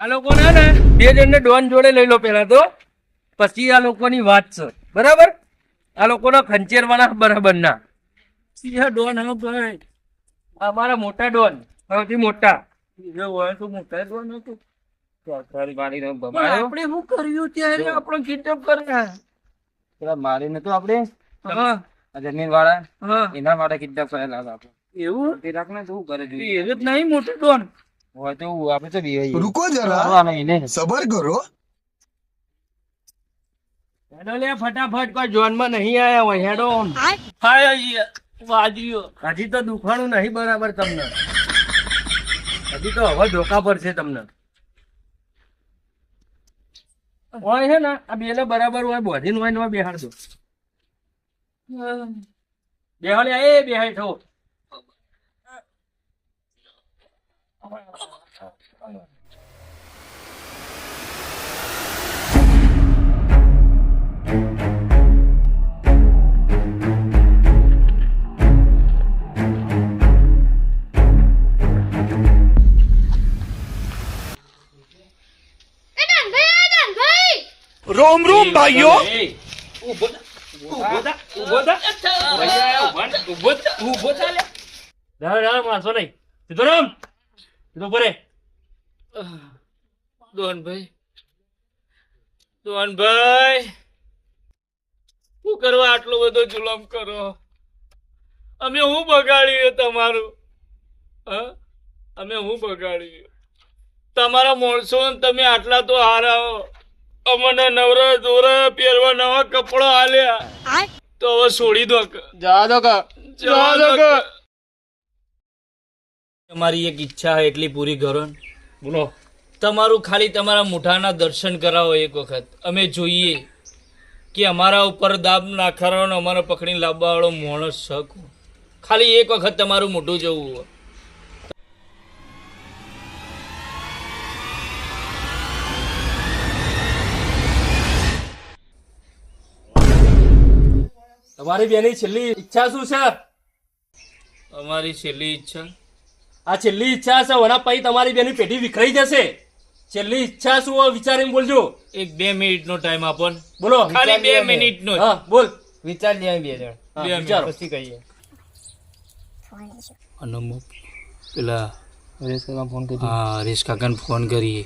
આ લોકોને ને બે જણને ડોન જોડે લઈ લો પેલા તો. પછી આ લોકોની વાત છે. બરાબર? આ લોકોના ખંચેરવાના બરાબર ના સિંહ ડોન હા ભાઈ. અમારા મોટા ડોન સૌથી મોટા. એ હોય તો મોટા ડોન હતું. આપણે શું કર્યું ત્યારે આપણો કિડનેપ કર્યા પેલા મારીને તો આપણે જમીન વાળા એના માટે કિડનેપ કરેલા હતા આપણે. એવું? રાખને શું કરે એ જ નહીં મોટો ડોન. ફટાફટ કોઈ જોનમાં આયા હોય હેડો હાય વાજ્યો. હજી તો દુખાણું નહીં બરાબર તમને. હજી તો હવે ધોકા પર છે તમને. હોય છે ને આ બેલે બરાબર હોય બોધીન હોય ને બેહાડજો. બેહાડ્યા એ બેહાડ થો રોમ રોમ ભાઈઓ! ઊભો ઊભો ઊભો ઊભો ઊભો ઊભો ચાલે રામ રામ વાંચો નહીં. સીધો રામ! સીધો ઊભો દોનભાઈ દોનભાઈ શું કરવા આટલો બધો જુલમ કરો? અમે હું બગાડ્યું તમારું? હા? અમે હું બગાડ્યું? તમારા માણસો ને તમે આટલા તો હારાઓ. અમને નવરા દોરા પહેરવા નવા કપડા આલ્યા. તો હવે છોડી દો જા જવા દો કે. જવા દો કે. તમારી એક ઈચ્છા એટલી પૂરી કરો બોલો. તમારું ખાલી તમારા મુઠાના દર્શન કરાવો એક વખત. અમે જોઈએ કે અમારા ઉપર દાબ નાખવાનો અમારો પકડીને લાવવાવાળો માણસ શક ખાલી એક વખત તમારું મોઢું જવું હોય. તમારી બેની છેલ્લી ઈચ્છા શું છે? અમારી છેલ્લી ઈચ્છા? આ છેલ્લી ઈચ્છા છે વના પછી તમારી બેની પેઢી વિખરાઈ જશે. છેલ્લી ઈચ્છા શું વિચારીને બોલજો. એક બે મિનિટ નો ટાઈમ આપો ને. બોલો. ખાલી બે મિનિટ નો હા બોલ. વિચાર લે બે જણ. બે વિચારો. પછી કહીએ. અનમુક પેલા હરેશમાં ફોન કરી હા હરીશ કાકાને ફોન કરીએ.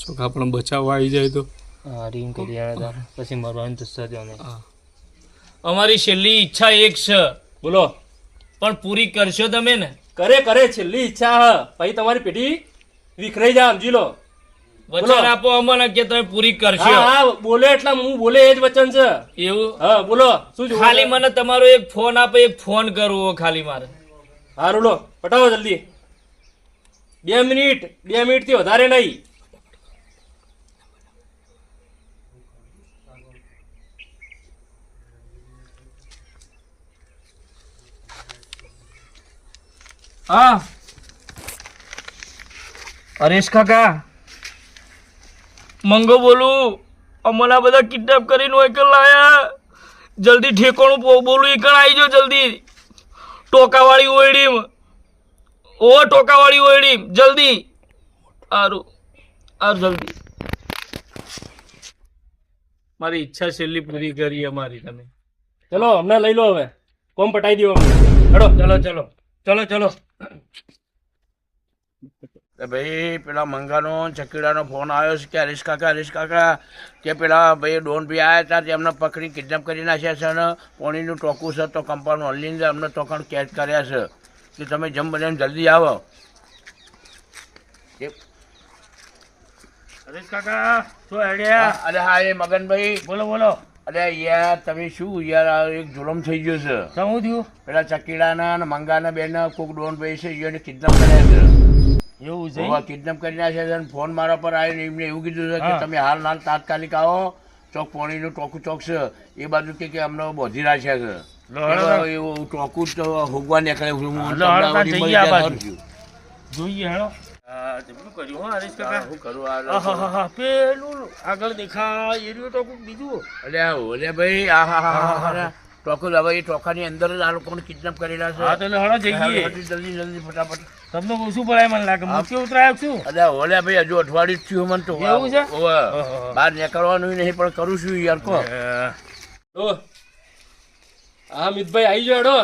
છોકરા પણ બચાવવા આવી જાય તો. હા રીમ કરી આવ્યા હતા. પછી મરવાનું તો સર અમે. અમારી છેલ્લી ઈચ્છા એક છે. બોલો. પણ પૂરી કરશો તમે ને? કરે કરે છેલ્લી ઈચ્છા હ. પછી તમારી પેઢી વિખરાઈ જાય સમજી લો. વચન આપો અમને કે તમે પૂરી કરશો. હા બોલે એટલે હું બોલે એ જ વચન છે. એવું? હા બોલો. શું ખાલી મને તમારો એક ફોન આપો એક ફોન કરવો ખાલી મારે. હારું લો પટાવો જલ્દી. બે મિનિટ બે મિનિટથી વધારે નહીં. હા. હરેશ કાકા. મંગો બોલું અમના બધા કિડનેપ કરીને હોય કે લાયા. જલ્દી ઠેકોણું બોલું કણ આવી જાઓ જલ્દી. ટોકાવાળી ઓયડીમ. ઓ ટોકાવાળી ઓયડી જલ્દી. સારું સારું જલ્દી. મારી ઈચ્છા છેલ્લી પૂરી કરી અમારી તમે. ચલો અમને લઈ લો હવે. કોમ પટાઈ દો ચલો ચલો ચલો. ચલો ચલો. ભાઈ પેલા મંગાનો ચકીડાનો ફોન આવ્યો છે કે હરીશ કાકા હરીશ કાકા કે પેલા ભાઈ ડોન ભાઈ આવ્યા હતા તેમને પકડી કિડનેપ કરી નાખ્યા છે અને પોણીનું ટોકું છે તો કંપાઉન્ડ ઓનલી અમને ટોકણ કેદ કર્યા છે. કે તમે જમ બને જલ્દી આવો. હરીશ કાકા શું આઈડિયા અરે હા એ મગનભાઈ. બોલો બોલો. અરે યાર તમે શું યાર આ એક જુલમ થઈ ગયો છે. શું થયું? પેલા ચકીડાના અને મંગાના બેન કોક ડોન ભાઈ છે એને કિડનેપ કર્યા છે. એવું છે કિડનેપ કરી નાખ્યા છે ફોન મારા પર આવીને એમને એવું કીધું છે કે તમે હાલ હાલ તાત્કાલિક આવો ચોક પોણીનું ટોકું ચોક છે. એ બાજુ કે અમને બોધી રાખ્યા છે. એવું ટોકું હોગવા નીકળે હું. જોઈએ હેડો. હા કર્યું હો હરેશ કાકા શું કરું આ આહાહાહા, પેલું આગળ દેખાય એ રહ્યું તો કોક બીજું. અલ્યા ઓલે ભાઈ આ હા હા હા હા હવે એ ટોકાની અંદર જ આ લોકોને કિડનેપ કરેલા છે. હા તો હળો જઈએ. જલ્દી જલ્દી ફટાફટ. તમને ઓછું પડાય મને લાગે? ઉતરાય છું. અરે ઓલ્યા ભાઈ હજુ અઠવાડિયું થયું મને તો. એવું છે? બહાર નીકળવાનું નહીં પણ કરું છું યાર કો હા. મિતભાઈ આવી જાઓ હેડો.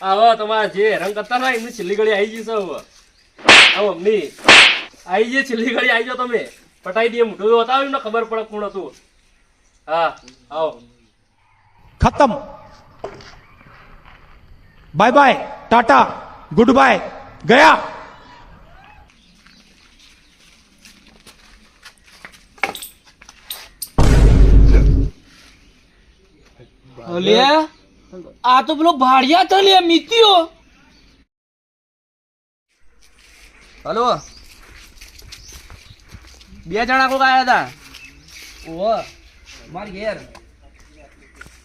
આવો તમારા જે રંગ કરતા ના એમની છેલ્લી ઘડી આવી જશે હવે. હા મમ્મી આવી જે છેલ્લી ઘડી આવી જાઓ તમે. પટાઈ દઈએ મોઢું બતાવ્યું ને ખબર પડે કોણ હતું. હા આવો. ખતમ. Bye bye tata. Good bye ગયા. આ તો પેલો ભાડિયા થયો મિત્યો. હલો. બે જણા કોક આવ્યા હતા. ઓહો માર ઘેર.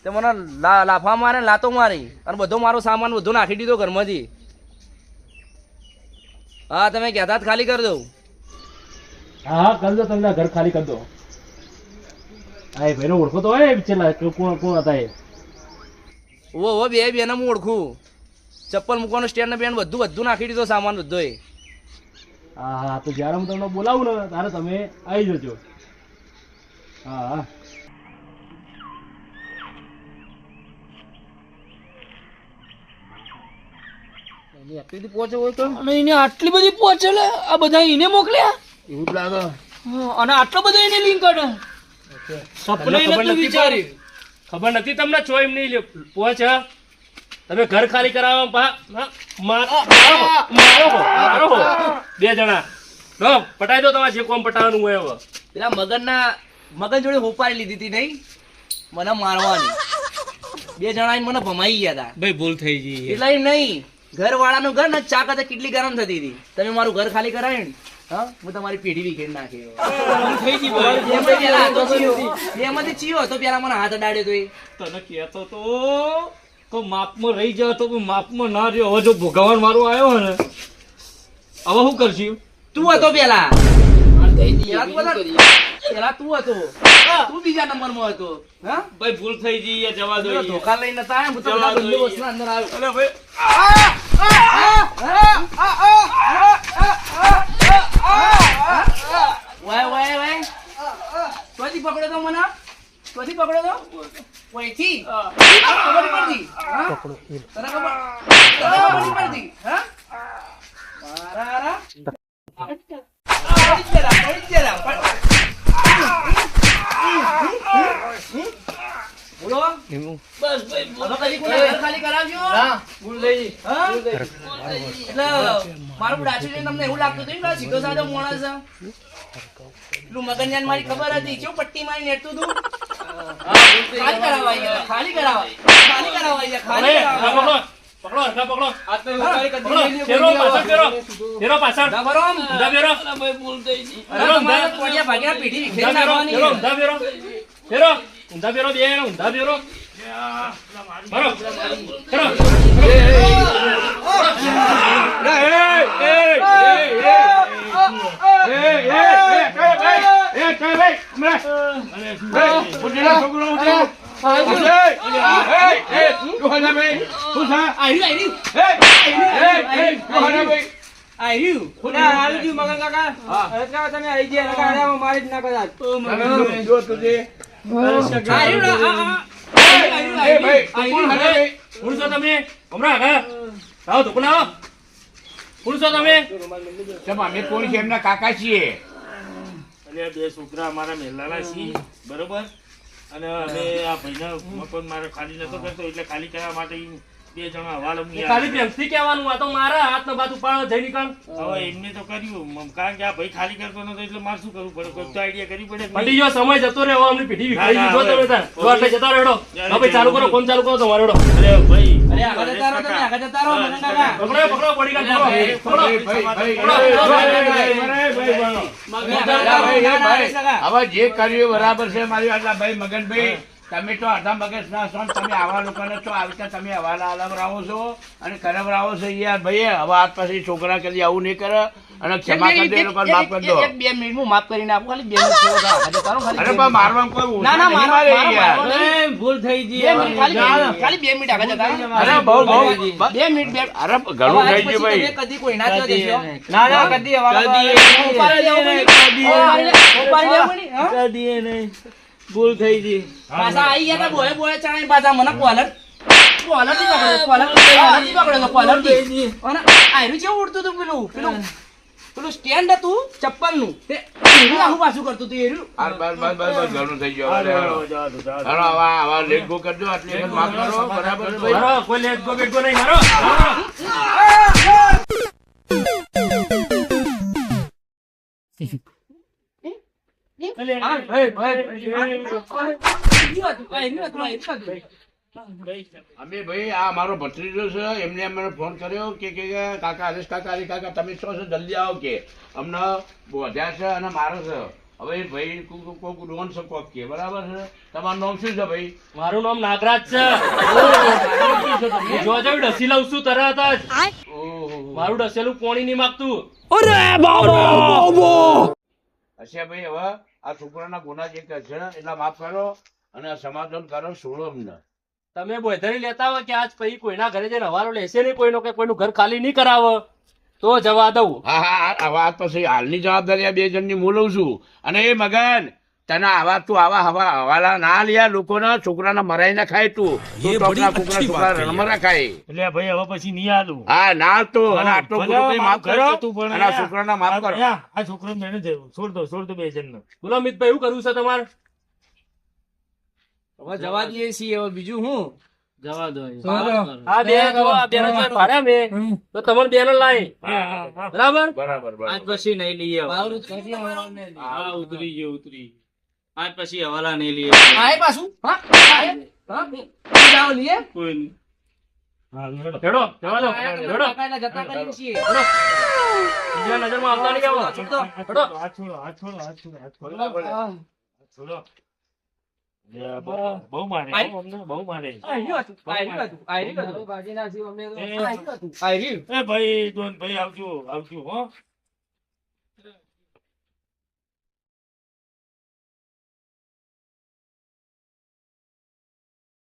તે મને લા- લાફા મારે લાતો મારી અને બધો મારો સામાન બધો નાખી દીધો ઘરમાંથી. હા તમે કહેતા જ ખાલી કરી દઉં. હા કરી દો તમને ઘર ખાલી કરી દો. હા એ ભાઈનો ઓળખો તો હોય છેલ્લા કોણ કોણ હતા એ? ઓ ઓ બે બેને હું ઓળખું. ચપ્પલ મૂકવાનું સ્ટેન્ડ બેન બધું બધું નાખી દીધો સામાન બધો એ હા હા તો જ્યારે હું તમને બોલાવું ને ત્યારે તમે આવી જજો. હા હા પહોંચે હોય તો? અને એને આટલી બધી પહોંચે લે આ બધા એને મોકલ્યા? એવું જ લાગે. અને આટલો બધો એને લિંક કરે સપને નથી ખબર નથી તમને છો એમ નહીં પહોંચ તમે ઘર ખાલી કરાવવા મારો મારો મારો બે જણા. લો પટાઈ દો તમારે જે કોમ પટાવવાનું હોય હવે. પેલા મગનના મગન જોડે હોપારી લીધી હતી નહીં? મને મારવાની. બે જણા મને ભમાઈ ગયા હતા ભાઈ ભૂલ થઈ ગઈ એટલે નહીં ઘર વાળાનું ઘર ને ચા કરતા કેટલી ગરમ થતી હતી. તમે મારું ઘર ખાલી કરાવ્યું ને હા હું તમારી પેઢી વિખેરી નાખી. થઈ એમાંથી ચીયો. એમાંથી ચીયો હતો પેલા મને હાથ અડાડ્યો તો એ. તને કહેતો તો તો માપમાં રહી જાવ તો માપમાં ના રહ્યો હવે જો ભગવાન મારો આવ્યો ને. હવે શું કરશું? તું હતો પેલા. પેલા તું હતો. તું બીજા નંબરમાં હતો. હા? ભાઈ ભૂલ થઈ ગઈ જવા દો ધોકા લઈને હું તો બધા બંદોબસ્તના અંદર આવ્યો. અલે ભાઈ. વાય વાય વાય. ક્યાંથી પકડ્યો તો મને. ક્યાંથી પકડો તો ઓયથી ખબર પડતી. પકડો તને ખબર? ખબર પડતી. હા? મારા પડી જ પડી જ બોલો બસ ભાઈ હવે કદી કોઈના ઘર ખાલી કરાવજો. ભૂલ થઈ હા? એટલે મારું ડાચું જોઈને તમને એવું લાગતું હતું ને સીધો સાધો માણસ. છે પેલું મગનજાન મારી ખબર હતી. કેવું પટ્ટી મારી નેટતું હતું? ખાલી કરાવવા ગયા ખાલી કરાવવા ખાલી કરાવવા ગયા ખાલી કરાવવા પકડો પકડો હરખા પકડો ફેરો પાછળ ફેરો ફેરો પાછળ. ઊંધા ફેરો ભાઈ ભૂલ થઈ ગઈ અરે કોડિયા ભાગ્યા પીઠી ફેરો નાખવાની ફેરો. ઊંધા ફેરો ફેરો બે ઊંધા ફેરો ફરો ના, આ, આ. આયરું, આયરું, આયરું. કોણ છો તમે કોણ છે એમના કાકા છીએ અને બે છોકરા અમારા મહેલાના છીએ બરોબર? અને અમે આ ભાઈના મકાન મારે ખાલી નતો કરતો એટલે ખાલી કરવા માટે બે જણા હવાલ ખાલી પ્રેમથી કહેવાનું આ તો મારા હાથ ને બાજુ પાડો જઈ નીકળ હવે એમને તો કર્યું કારણ કે આ ભાઈ ખાલી કરતો નતો એટલે મારે શું કરવું પડે? કોઈ તો આઈડિયા કરવી પડે પડી ગયો સમય જતો રહ્યો અમને પેઢી વિખાઈ જો તમે તાર જો એટલે જતા રહેડો. હવે ચાલુ કરો ફોન ચાલુ કરો તમારો રેડો અરે ભાઈ અરે આગળ જતા રહો તમે, આગળ જતા રહો, મગન કાકા. પકડો પકડો પડી ગયા પકડો. હવે જે કર્યું બરાબર છે મારી આટલા ભાઈ મગનભાઈ તમે તો અડધા મગજ ના છો તમે આવા લોકોને તો આવી રીતે તમે હવાલા અલવરાવો છો અને કરવરાવો છો યાર. ભાઈ હવે આજ પછી છોકરા કદી આવું નહીં કરે અને ક્ષમા કરી દે એ માફ કરી દો બે મિનિટ હું માફ કરીને આપું ખાલી બે મિનિટ અરે પણ મારવા કોઈ ના ના મારે યાર. ભૂલ થઈ ગઈ ખાલી બે મિનિટ ખાલી બે મિનિટ આગળ જતા અરે બહુ બહુ બે મિનિટ બે અરે ઘણું થઈ ગયું ભાઈ. કદી કોઈ ના જો દેશો? ના ના કદી ઉપાડી કદી ઉપર ઉપાડી કદી ઉપર લેવું કદી નહીં ભૂલ થઈ ગઈ. પાછા આવી ગયા તા બોય બોય ચાણે પાછા મને કોલર. કોલરથી પકડ્યો કોલરથી પકડ્યો કોલરથી અને આયરું જેવું ઉડતું હતું પેલું? પેલું પેલું સ્ટેન્ડ હતું ચપ્પલનું તે એરું આખું પાછું કરતું હતું એરું? બસ બસ બસ બસ ઘણું થઈ ગયું. હવે હેલો. હેલો, આવા આવા લેટ ગો કરજો આટલી માફ કરો બરાબર છે ભાઈ મારો કોઈ લેટ ગો બેટ ગો નહીં મારો અમે ભાઈ આ મારો ભત્રીજો છે એમને અમને ફોન કર્યો કે કાકા હરેશ કાકા હરી કાકા તમે શું છો જલ્દી આવો કે અમને વધ્યા છે અને મારો છે હવે ભાઈ કોક ડોન છે કોક કે બરાબર છે તમારું નામ શું છે ભાઈ મારું નામ નાગરાજ છે જો જો ડસી લઉં છું તરત જ મારું ડસેલું પોણી નહીં માગતું હશે ભાઈ હવે આ છોકરાના ગુના જે કે છે એટલા માફ કરો અને આ સમાધાન કરો છોડો અમને. તમે બોધરી લેતા હોય કે આજ પછી કોઈના ઘરે જઈને હવાલો લેશે નહીં કોઈનો કે કોઈનું ઘર ખાલી નહીં કરાવો તો જવા દઉં. હા હા આ વાત પછી હાલની જવાબદારી આ બે જણની હું લઉં છું. અને એ મગન તને આવા તું આવા હવા હવાલા ના લ્યા લોકોના છોકરાના મરાઈ ના ખાય તું. કૂકના છોકરા રણમરા ખાય. એટલે ભાઈ હવે પછી નહીં આલું. હા ના તો. અને આટલો માફ કરો અને આ છોકરાના માફ કરો. આ- આ છોકરો મેને જવું છોડ દો છોડ દો બે જણ બોલો અમિતભાઈ એવું કરવું છે તમારે? હવે જવા દઈએ છીએ. હવે બીજું હું? જવા દો. આ બે આ બે ભાડ્યા મેં તો તમને બે નો લાય બરાબર? બરાબર આજ પછી નહીં લઈએ ઉતરી ગયો ઉતરી આજ પછી હવાલા નહીં લઈએ. આય પાછું. હા આય હા જાઓ લીએ કોઈ નહીં. હેડો જવા દો. હેડો. જતા કરીએ છીએ. બીજા નજરમાં આવતા નહીં આવો. હેડો. હાથ છોડો હાથ છોડો હાથ છોડો હાથ છોડો. હાથ છોડો બહુ- મારે. બહુ મારે. ભાઈ આવજો આવજો હો.